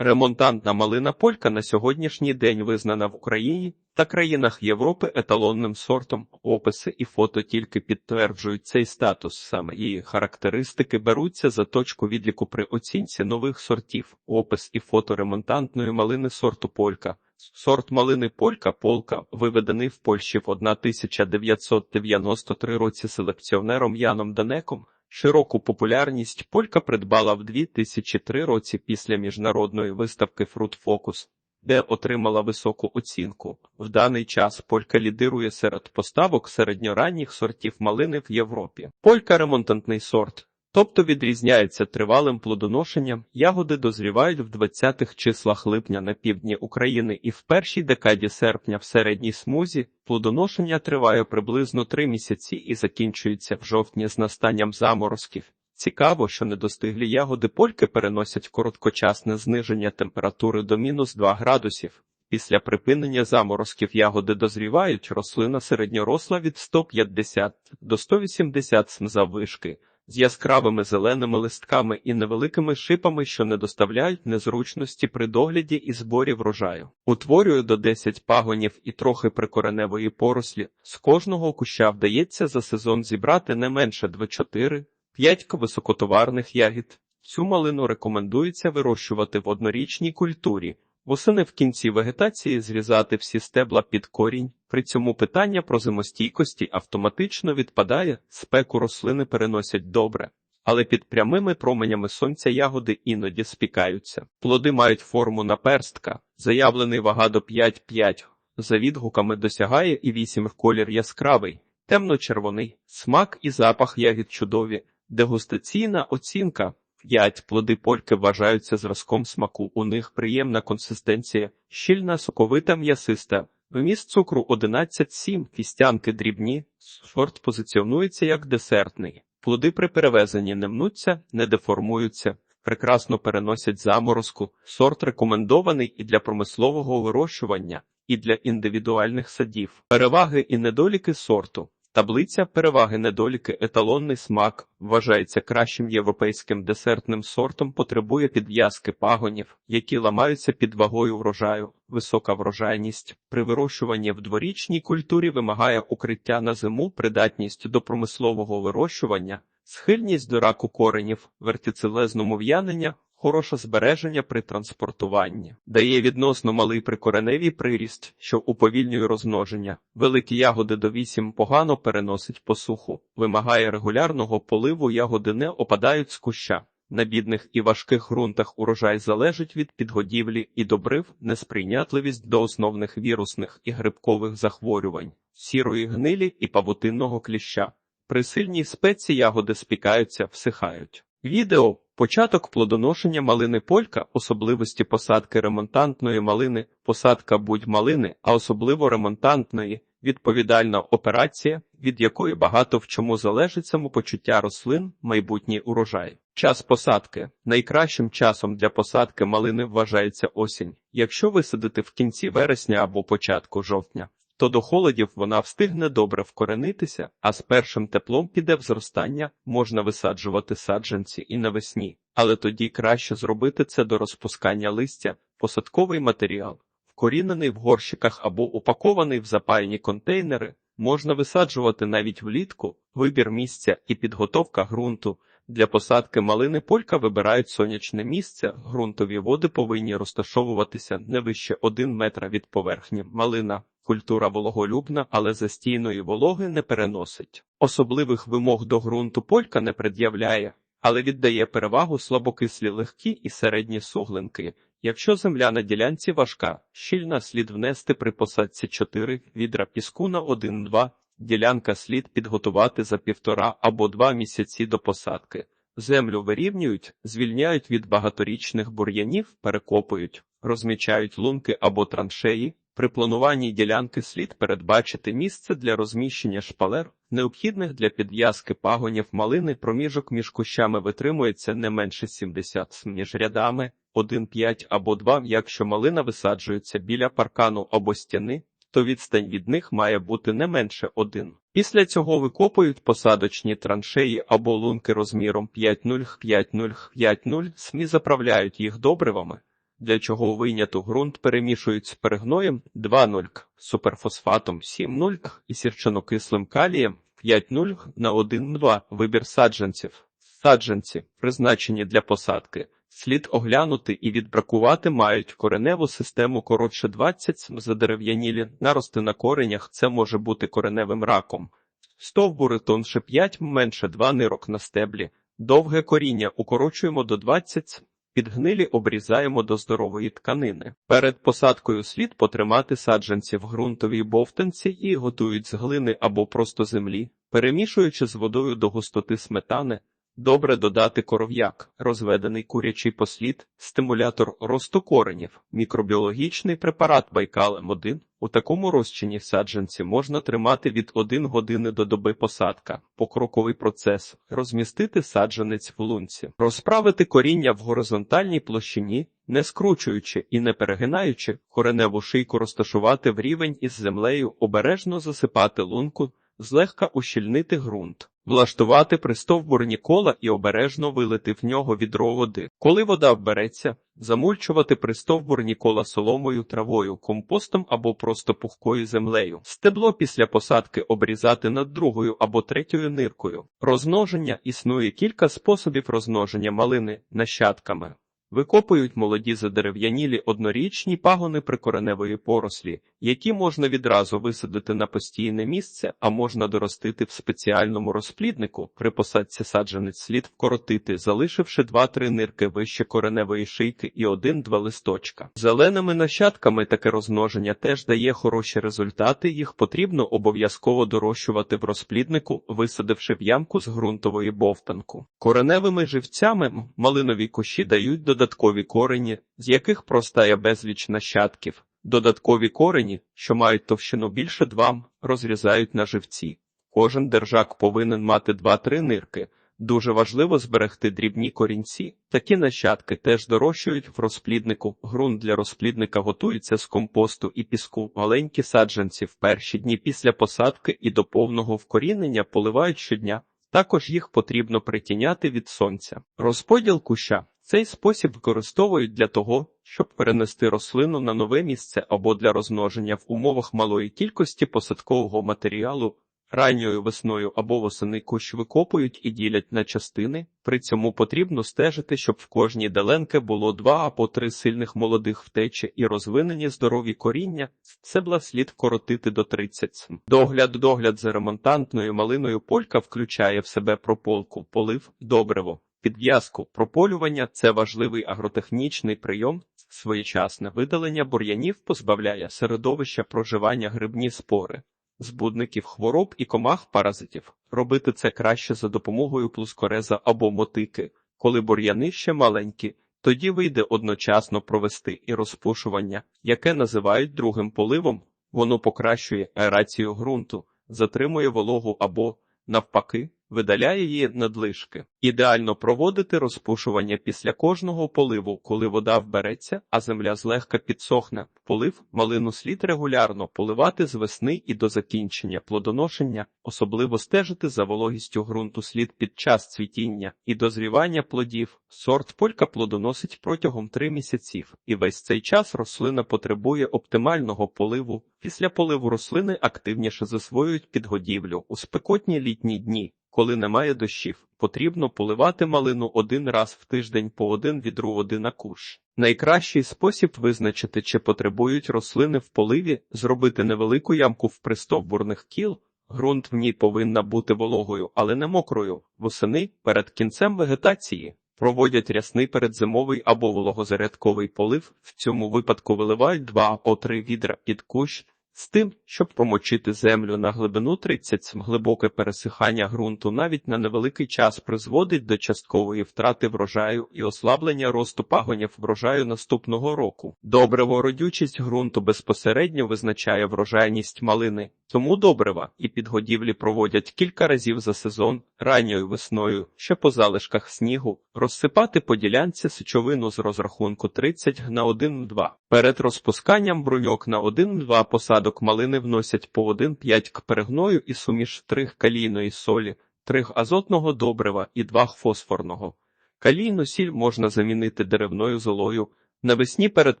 Ремонтантна малина полька на сьогоднішній день визнана в Україні та країнах Європи еталонним сортом. Описи і фото тільки підтверджують цей статус. Саме її характеристики беруться за точку відліку при оцінці нових сортів. Опис і фото ремонтантної малини сорту полька. Сорт малини полька полка виведений в Польщі в 1993 році селекціонером Яном Данеком. Широку популярність полька придбала в 2003 році після міжнародної виставки Fruit Focus, де отримала високу оцінку. В даний час полька лідирує серед поставок середньоранніх сортів малини в Європі. Полька ремонтантний сорт. Тобто відрізняється тривалим плодоношенням, ягоди дозрівають в 20-х числах липня на півдні України і в першій декаді серпня в середній смузі плодоношення триває приблизно 3 місяці і закінчується в жовтні з настанням заморозків. Цікаво, що недостиглі ягоди польки переносять короткочасне зниження температури до мінус 2 градусів. Після припинення заморозків ягоди дозрівають, рослина середньоросла від 150 до 180 см заввишки з яскравими зеленими листками і невеликими шипами, що не доставляють незручності при догляді і зборі врожаю. Утворює до 10 пагонів і трохи прикореневої порослі. З кожного куща вдається за сезон зібрати не менше 2-4, 5 високотоварних ягід. Цю малину рекомендується вирощувати в однорічній культурі. Восени в кінці вегетації зрізати всі стебла під корінь. При цьому питання про зимостійкості автоматично відпадає, спеку рослини переносять добре, але під прямими променями сонця ягоди іноді спікаються. Плоди мають форму наперстка, заявлений вага до 5-5, за відгуками досягає і 8 колір яскравий, темно-червоний, смак і запах ягід чудові, дегустаційна оцінка. 5. Плоди польки вважаються зразком смаку. У них приємна консистенція, щільна, соковита, м'ясиста. Вміст цукру 11,7, кістянки дрібні. Сорт позиціонується як десертний. Плоди при перевезенні не мнуться, не деформуються, прекрасно переносять заморозку. Сорт рекомендований і для промислового вирощування, і для індивідуальних садів. Переваги і недоліки сорту. Таблиця переваги недоліки еталонний смак вважається кращим європейським десертним сортом, потребує підв'язки пагонів, які ламаються під вагою врожаю. Висока врожайність при вирощуванні в дворічній культурі вимагає укриття на зиму, придатність до промислового вирощування, схильність до раку коренів, вертицелезному в'янення, Хороше збереження при транспортуванні дає відносно малий прикореневий приріст, що уповільнює розмноження. Великі ягоди до 8 погано переносить посуху, вимагає регулярного поливу ягоди не опадають з куща. На бідних і важких ґрунтах урожай залежить від підгодівлі і добрив, несприйнятливість до основних вірусних і грибкових захворювань, сірої гнилі і павутинного кліща. При сильній спеці ягоди спікаються, всихають. Відео Початок плодоношення малини полька, особливості посадки ремонтантної малини, посадка будь-малини, а особливо ремонтантної, відповідальна операція, від якої багато в чому залежить самопочуття рослин, майбутній урожай. Час посадки найкращим часом для посадки малини вважається осінь. Якщо висадити в кінці вересня або початку жовтня, то до холодів вона встигне добре вкоренитися, а з першим теплом піде в зростання, можна висаджувати саджанці і навесні, але тоді краще зробити це до розпускання листя, посадковий матеріал, вкорінений в горщиках або упакований в запаяні контейнери, можна висаджувати навіть влітку, вибір місця і підготовка ґрунту. Для посадки малини полька вибирають сонячне місце, ґрунтові води повинні розташовуватися не вище 1 метра від поверхні малина. Культура вологолюбна, але застійної вологи не переносить. Особливих вимог до ґрунту полька не пред'являє, але віддає перевагу слабокислі легкі і середні суглинки. Якщо земля на ділянці важка, щільна слід внести при посадці 4 відра піску на 1-2, ділянка слід підготувати за півтора або два місяці до посадки. Землю вирівнюють, звільняють від багаторічних бур'янів, перекопують, розмічають лунки або траншеї. При плануванні ділянки слід передбачити місце для розміщення шпалер, необхідних для підв'язки пагонів. Малини проміжок між кущами витримується не менше 70 см між рядами 1-5 або 2, якщо малина висаджується біля паркану або стіни, то відстань від них має бути не менше 1. Після цього викопують посадочні траншеї або лунки розміром 5-0, 5-0, 5-0, СМІ заправляють їх добривами для чого у вийняту ґрунт перемішують з перегноєм 2,0 суперфосфатом 7,0 і сірчанокислим калієм 5,0 на 1,2 вибір саджанців. Саджанці, призначені для посадки, слід оглянути і відбракувати мають кореневу систему коротше 20 см задерев'янілі нарости на коренях, це може бути кореневим раком. Стовбури тонше 5 менше 2 нирок на стеблі, довге коріння укорочуємо до 20 см. Підгнилі обрізаємо до здорової тканини. Перед посадкою слід потримати саджанці в ґрунтовій бовтанці і готують з глини або просто землі, перемішуючи з водою до густоти сметани. Добре додати коров'як, розведений курячий послід, стимулятор росту коренів, мікробіологічний препарат Байкалем 1 У такому розчині саджанці можна тримати від 1 години до доби посадка, покроковий процес, розмістити саджанець в лунці, розправити коріння в горизонтальній площині, не скручуючи і не перегинаючи, кореневу шийку розташувати в рівень із землею, обережно засипати лунку, злегка ущільнити ґрунт. Влаштувати пристовбурні кола і обережно вилити в нього відро води. Коли вода вбереться, замульчувати пристовбурні кола соломою, травою, компостом або просто пухкою землею. Стебло після посадки обрізати над другою або третьою ниркою. Розмноження існує кілька способів розмноження малини нащадками. Викопують молоді задерев'янілі однорічні пагони прикореневої порослі, які можна відразу висадити на постійне місце, а можна доростити в спеціальному розпліднику. При посадці саджанець слід вкоротити, залишивши 2-3 нирки вище кореневої шийки і 1-2 листочка. Зеленими нащадками таке розмноження теж дає хороші результати. Їх потрібно обов'язково дорощувати в розпліднику, висадивши в ямку з ґрунтової бовтанку. Кореневими живцями малинові кущі дають додаткові корені, з яких простає безліч нащадків. Додаткові корені, що мають товщину більше 2 розрізають на живці. Кожен держак повинен мати 2-3 нирки. Дуже важливо зберегти дрібні корінці. Такі нащадки теж дорощують в розпліднику. Грунт для розплідника готується з компосту і піску. Маленькі саджанці в перші дні після посадки і до повного вкорінення поливають щодня. Також їх потрібно притіняти від сонця. Розподіл куща. Цей спосіб використовують для того, щоб перенести рослину на нове місце або для розмноження в умовах малої кількості посадкового матеріалу. Ранньою весною або восени кущ викопують і ділять на частини. При цьому потрібно стежити, щоб в кожній деленки було два або три сильних молодих втечі і розвинені здорові коріння. Цебла слід коротити до 30 см. Догляд догляд за ремонтантною малиною полька включає в себе прополку, полив, добриво. Підв'язку прополювання це важливий агротехнічний прийом, своєчасне видалення бур'янів позбавляє середовища проживання грибні спори, збудників хвороб і комах паразитів. Робити це краще за допомогою плускореза або мотики, коли бур'яни ще маленькі. Тоді вийде одночасно провести і розпушування, яке називають другим поливом, воно покращує аерацію ґрунту, затримує вологу або, навпаки, видаляє її надлишки. Ідеально проводити розпушування після кожного поливу, коли вода вбереться, а земля злегка підсохне. Полив малину слід регулярно поливати з весни і до закінчення плодоношення, особливо стежити за вологістю ґрунту слід під час цвітіння і дозрівання плодів. Сорт полька плодоносить протягом 3 місяців, і весь цей час рослина потребує оптимального поливу. Після поливу рослини активніше засвоюють підгодівлю у спекотні літні дні. Коли немає дощів, потрібно поливати малину один раз в тиждень по один відру води на куш. Найкращий спосіб визначити, чи потребують рослини в поливі, зробити невелику ямку в пристовбурних кіл. Грунт в ній повинна бути вологою, але не мокрою. Восени перед кінцем вегетації проводять рясний передзимовий або вологозарядковий полив. В цьому випадку виливають 2 о 3 відра під кущ. З тим, щоб помочити землю на глибину 30 см, глибоке пересихання ґрунту навіть на невеликий час призводить до часткової втрати врожаю і ослаблення росту пагонів врожаю наступного року. добре родючість ґрунту безпосередньо визначає врожайність малини, тому добрива і підгодівлі проводять кілька разів за сезон, ранньою весною, ще по залишках снігу, розсипати по ділянці сечовину з розрахунку 30 на 1-2. Перед розпусканням бруньок на 1-2 посадок малини вносять по 1,5 к перегною і суміш 3 калійної солі, 3 азотного добрива і 2 фосфорного. Калійну сіль можна замінити деревною золою, Навесні перед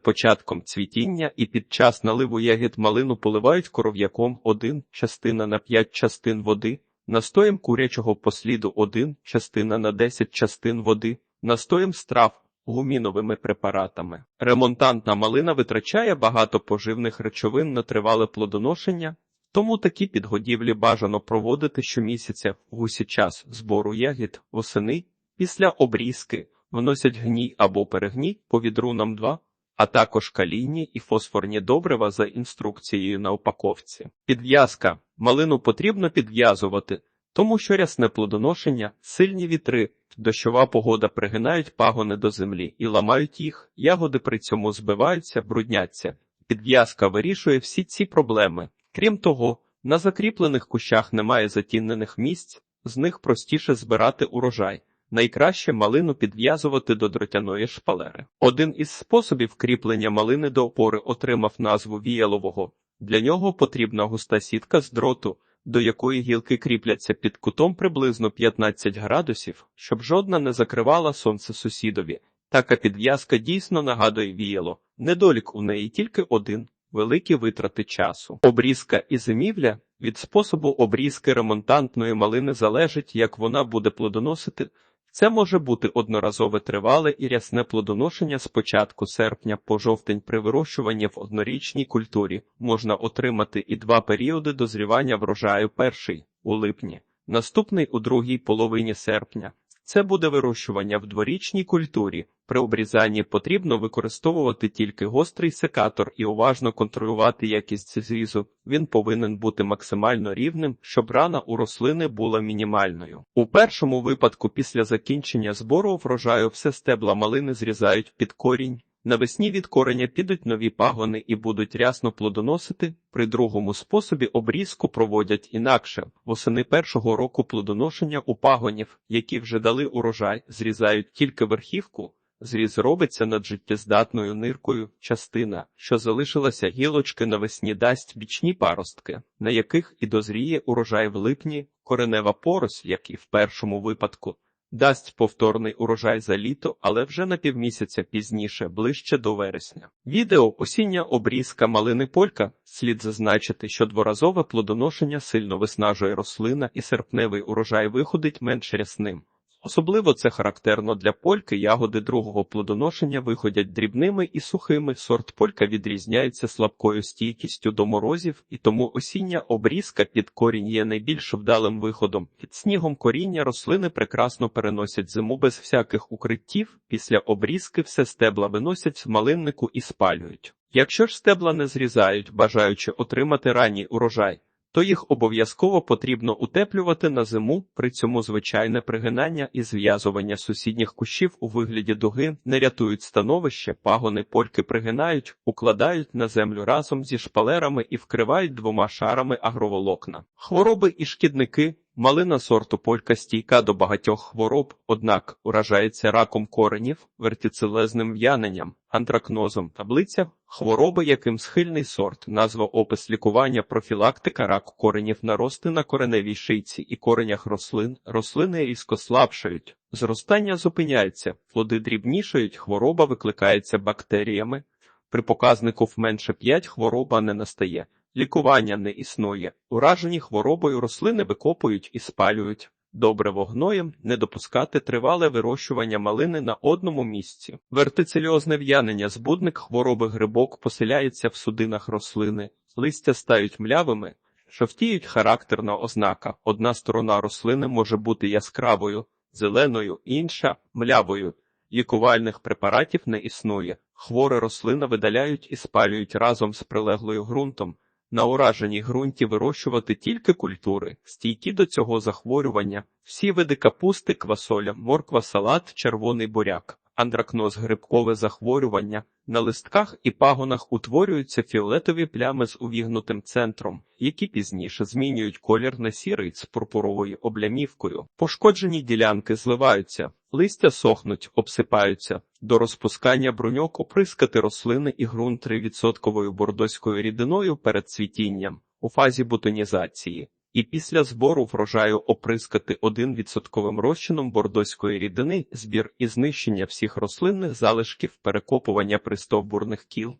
початком цвітіння і під час наливу ягід малину поливають коров'яком 1 частина на 5 частин води, настоєм курячого посліду 1 частина на 10 частин води, настоєм страв, гуміновими препаратами. Ремонтантна малина витрачає багато поживних речовин на тривале плодоношення, тому такі підгодівлі бажано проводити щомісяця в усі час збору ягід восени після обрізки вносять гній або перегній по відрунам 2, а також калійні і фосфорні добрива за інструкцією на упаковці. Підв'язка. Малину потрібно підв'язувати, тому що рясне плодоношення, сильні вітри, дощова погода пригинають пагони до землі і ламають їх, ягоди при цьому збиваються, брудняться. Підв'язка вирішує всі ці проблеми. Крім того, на закріплених кущах немає затінених місць, з них простіше збирати урожай. Найкраще малину підв'язувати до дротяної шпалери. Один із способів кріплення малини до опори отримав назву віялового. Для нього потрібна густа сітка з дроту, до якої гілки кріпляться під кутом приблизно 15 градусів, щоб жодна не закривала сонце сусідові. Така підв'язка дійсно нагадує віяло. Недолік у неї тільки один великі витрати часу. Обрізка і зимівля від способу обрізки ремонтантної малини залежить, як вона буде плодоносити. Це може бути одноразове тривале і рясне плодоношення з початку серпня по жовтень при вирощуванні в однорічній культурі. Можна отримати і два періоди дозрівання врожаю перший у липні, наступний у другій половині серпня. Це буде вирощування в дворічній культурі. При обрізанні потрібно використовувати тільки гострий секатор і уважно контролювати якість зрізу. Він повинен бути максимально рівним, щоб рана у рослини була мінімальною. У першому випадку, після закінчення збору врожаю, все стебла малини зрізають під корінь. Навесні від кореня підуть нові пагони і будуть рясно плодоносити. При другому способі обрізку проводять інакше. Восени першого року плодоношення у пагонів, які вже дали урожай, зрізають тільки верхівку. Зріз робиться над життєздатною ниркою. Частина, що залишилася гілочки навесні, дасть бічні паростки, на яких і дозріє урожай в липні, коренева поросль, як і в першому випадку. Дасть повторний урожай за літо, але вже на півмісяця пізніше, ближче до вересня. Відео осіння обрізка малини полька. Слід зазначити, що дворазове плодоношення сильно виснажує рослина і серпневий урожай виходить менш рясним. Особливо це характерно для польки. Ягоди другого плодоношення виходять дрібними і сухими. Сорт полька відрізняється слабкою стійкістю до морозів, і тому осіння обрізка під корінь є найбільш вдалим виходом. Під снігом коріння рослини прекрасно переносять зиму без всяких укриттів. Після обрізки все стебла виносять в малиннику і спалюють. Якщо ж стебла не зрізають, бажаючи отримати ранній урожай, то їх обов'язково потрібно утеплювати на зиму, при цьому звичайне пригинання і зв'язування сусідніх кущів у вигляді дуги не рятують становище, пагони польки пригинають, укладають на землю разом зі шпалерами і вкривають двома шарами агроволокна. Хвороби і шкідники. Малина сорту полька стійка до багатьох хвороб, однак уражається раком коренів, вертицелезним в'яненням, антракнозом, таблиця, хвороби, яким схильний сорт, назва опис лікування, профілактика раку коренів нарости на кореневій шийці і коренях рослин, рослини різко слабшають, зростання зупиняється, плоди дрібнішають, хвороба викликається бактеріями. При показнику в менше 5 хвороба не настає. Лікування не існує. Уражені хворобою рослини викопують і спалюють. Добре вогноєм не допускати тривале вирощування малини на одному місці. Вертицельозне в'янення збудник хвороби грибок поселяється в судинах рослини, листя стають млявими, шовтіють характерна ознака. Одна сторона рослини може бути яскравою, зеленою, інша млявою. Лікувальних препаратів не існує. Хворе рослина видаляють і спалюють разом з прилеглою ґрунтом. На ураженій ґрунті вирощувати тільки культури, стійкі до цього захворювання, всі види капусти, квасоля, морква, салат, червоний буряк, андракноз, грибкове захворювання. На листках і пагонах утворюються фіолетові плями з увігнутим центром, які пізніше змінюють колір на сірий з пурпуровою облямівкою. Пошкоджені ділянки зливаються, листя сохнуть, обсипаються. До розпускання бруньок оприскати рослини і ґрунт 3% бордоською рідиною перед цвітінням у фазі бутонізації. І після збору врожаю оприскати 1% розчином бордоської рідини, збір і знищення всіх рослинних залишків, перекопування пристовбурних кіл.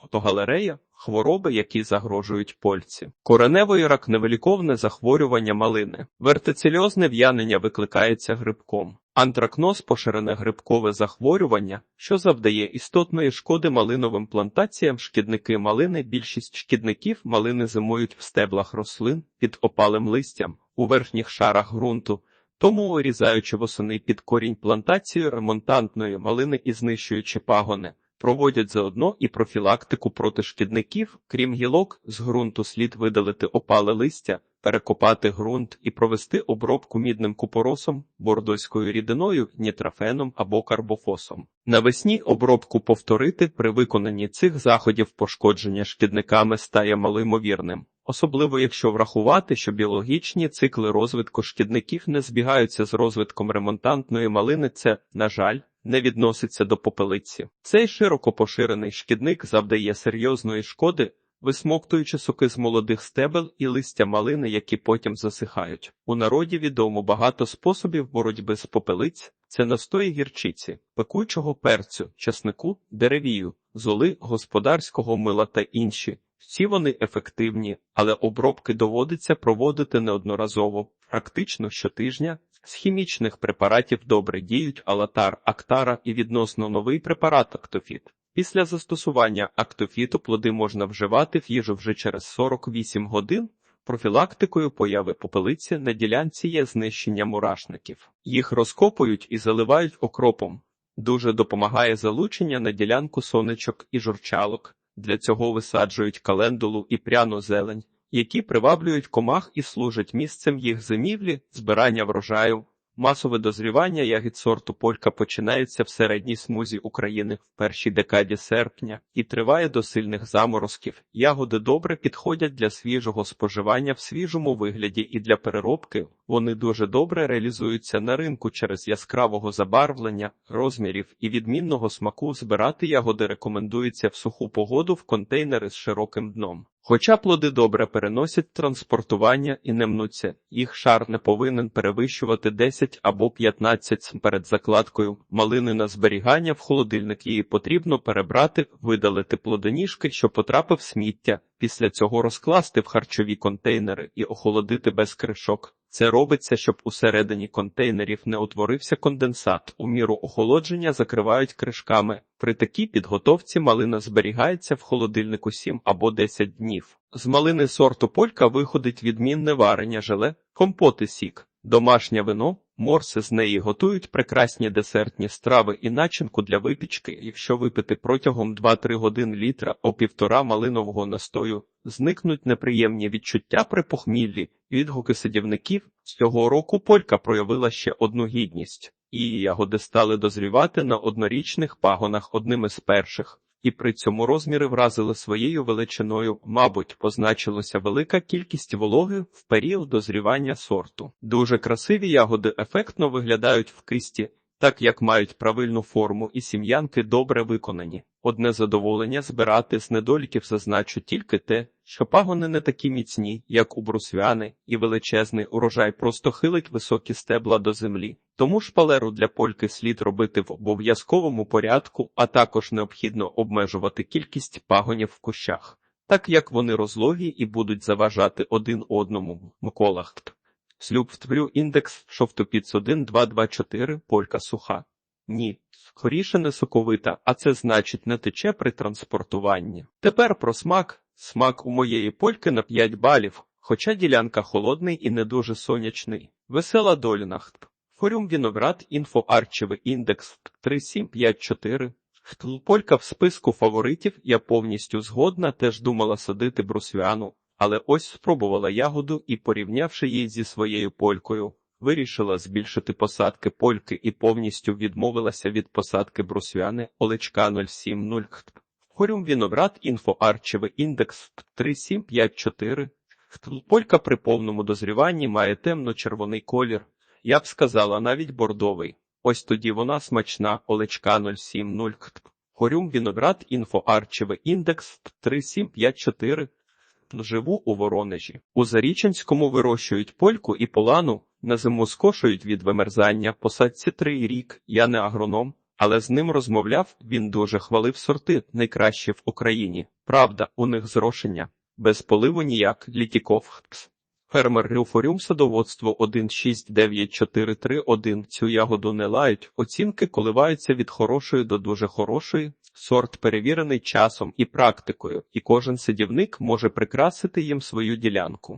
Фотогалерея – хвороби, які загрожують польці. Кореневий рак – невиліковне захворювання малини. Вертицельозне в'янення викликається грибком. Антракноз – поширене грибкове захворювання, що завдає істотної шкоди малиновим плантаціям. Шкідники малини Більшість шкідників малини зимують в стеблах рослин під опалим листям у верхніх шарах ґрунту. Тому, вирізаючи восени під корінь плантацію ремонтантної малини і знищуючи пагони, проводять заодно і профілактику проти шкідників, крім гілок, з ґрунту слід видалити опале листя, перекопати ґрунт і провести обробку мідним купоросом, бордоською рідиною, нітрафеном або карбофосом. Навесні обробку повторити при виконанні цих заходів пошкодження шкідниками стає малоймовірним. Особливо якщо врахувати, що біологічні цикли розвитку шкідників не збігаються з розвитком ремонтантної малини, це, на жаль, не відноситься до попелиці. Цей широко поширений шкідник завдає серйозної шкоди, висмоктуючи соки з молодих стебел і листя малини, які потім засихають. У народі відомо багато способів боротьби з попелиць. Це настої гірчиці, пекучого перцю, часнику, деревію, золи, господарського мила та інші. Всі вони ефективні, але обробки доводиться проводити неодноразово, практично щотижня. З хімічних препаратів добре діють алатар, актара і відносно новий препарат актофіт. Після застосування актофіту плоди можна вживати в їжу вже через 48 годин. Профілактикою появи попелиці на ділянці є знищення мурашників. Їх розкопують і заливають окропом. Дуже допомагає залучення на ділянку сонечок і журчалок. Для цього висаджують календулу і пряну зелень, які приваблюють комах і служать місцем їх зимівлі, збирання врожаю. Масове дозрівання ягід сорту полька починається в середній смузі України в першій декаді серпня і триває до сильних заморозків. Ягоди добре підходять для свіжого споживання в свіжому вигляді і для переробки. Вони дуже добре реалізуються на ринку через яскравого забарвлення, розмірів і відмінного смаку. Збирати ягоди рекомендується в суху погоду в контейнери з широким дном. Хоча плоди добре переносять транспортування і не мнуться, їх шар не повинен перевищувати 10 або 15 см перед закладкою. Малини на зберігання в холодильник її потрібно перебрати, видалити плодоніжки, що потрапив сміття. Після цього розкласти в харчові контейнери і охолодити без кришок. Це робиться, щоб усередині контейнерів не утворився конденсат. У міру охолодження закривають кришками. При такій підготовці малина зберігається в холодильнику 7 або 10 днів. З малини сорту полька виходить відмінне варення желе, компоти сік, домашнє вино, морси з неї готують прекрасні десертні страви і начинку для випічки. Якщо випити протягом 2-3 годин літра о півтора малинового настою, зникнуть неприємні відчуття при похміллі. Відгуки садівників цього року полька проявила ще одну гідність, і ягоди стали дозрівати на однорічних пагонах одними з перших. І при цьому розміри вразили своєю величиною, мабуть, позначилася велика кількість вологи в період дозрівання сорту. Дуже красиві ягоди ефектно виглядають в кисті, так як мають правильну форму і сім'янки добре виконані. Одне задоволення збирати з недоліків зазначу тільки те, що пагони не такі міцні, як у брусвяни, і величезний урожай просто хилить високі стебла до землі. Тому шпалеру для польки слід робити в обов'язковому порядку, а також необхідно обмежувати кількість пагонів в кущах, так як вони розлогі і будуть заважати один одному. Микола Хт. Слюб втврю індекс шовтопіц 1, 2, 2, 4, полька суха. Ні, скоріше не соковита, а це значить не тече при транспортуванні. Тепер про смак. Смак у моєї польки на 5 балів, хоча ділянка холодний і не дуже сонячний. Весела долінахт. Форум Віноград інфо арчевий індекс 3754. Полька в списку фаворитів я повністю згодна, теж думала садити брусвяну, але ось спробувала ягоду і, порівнявши її зі своєю полькою, вирішила збільшити посадки польки і повністю відмовилася від посадки брусвяни Олечка 070. Хорюм Віноград інфо арчевий індекс 3754. Полька при повному дозріванні має темно-червоний колір. Я б сказала навіть бордовий. Ось тоді вона смачна Олечка 070. Хорюм Віноград інфо арчевий індекс 3754. Живу у Воронежі. У Заріченському вирощують польку і полану, на зиму скошують від вимерзання, посадці три рік. Я не агроном, але з ним розмовляв, він дуже хвалив сорти, найкращі в Україні. Правда, у них зрошення. Без поливу ніяк, літіков. Фермер Рюфорюм садоводство 169431. Цю ягоду не лають. Оцінки коливаються від хорошої до дуже хорошої. Сорт перевірений часом і практикою, і кожен садівник може прикрасити їм свою ділянку.